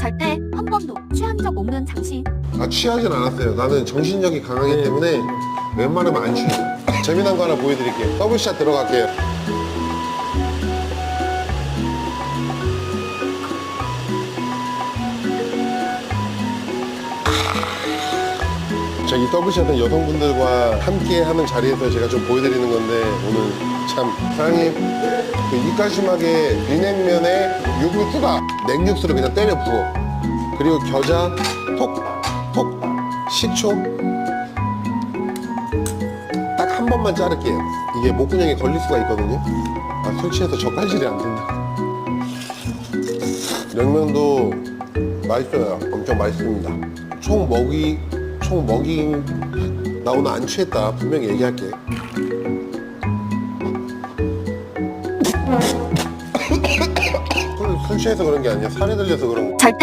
절대 한 번도 취한 적 없는 당신. 아 취하진 않았어요. 나는 정신력이 강하기 때문에 웬만하면 안 취해. 재미난 거 하나 보여드릴게요. 더블샷 들어갈게요. 자, 이 더블샷은 여성분들과 함께 하는 자리에서 제가 좀 보여드리는 건데 오늘 참 사장님 그 이까심하게 비냉면에 육을 추가 냉육수를 그냥 때려 부어. 그리고 겨자 톡톡 식초. 딱 한 번만 자를게요. 이게 목구멍에 걸릴 수가 있거든요. 아, 술 취해서 젓갈질이 안 된다. 냉면도 맛있어요. 엄청 맛있습니다. 총 먹이 총 먹이 나 오늘 안 취했다 분명히 얘기할게. 술, 술 취해서 그런 게 아니라 살이 들려서 그런 거. 절대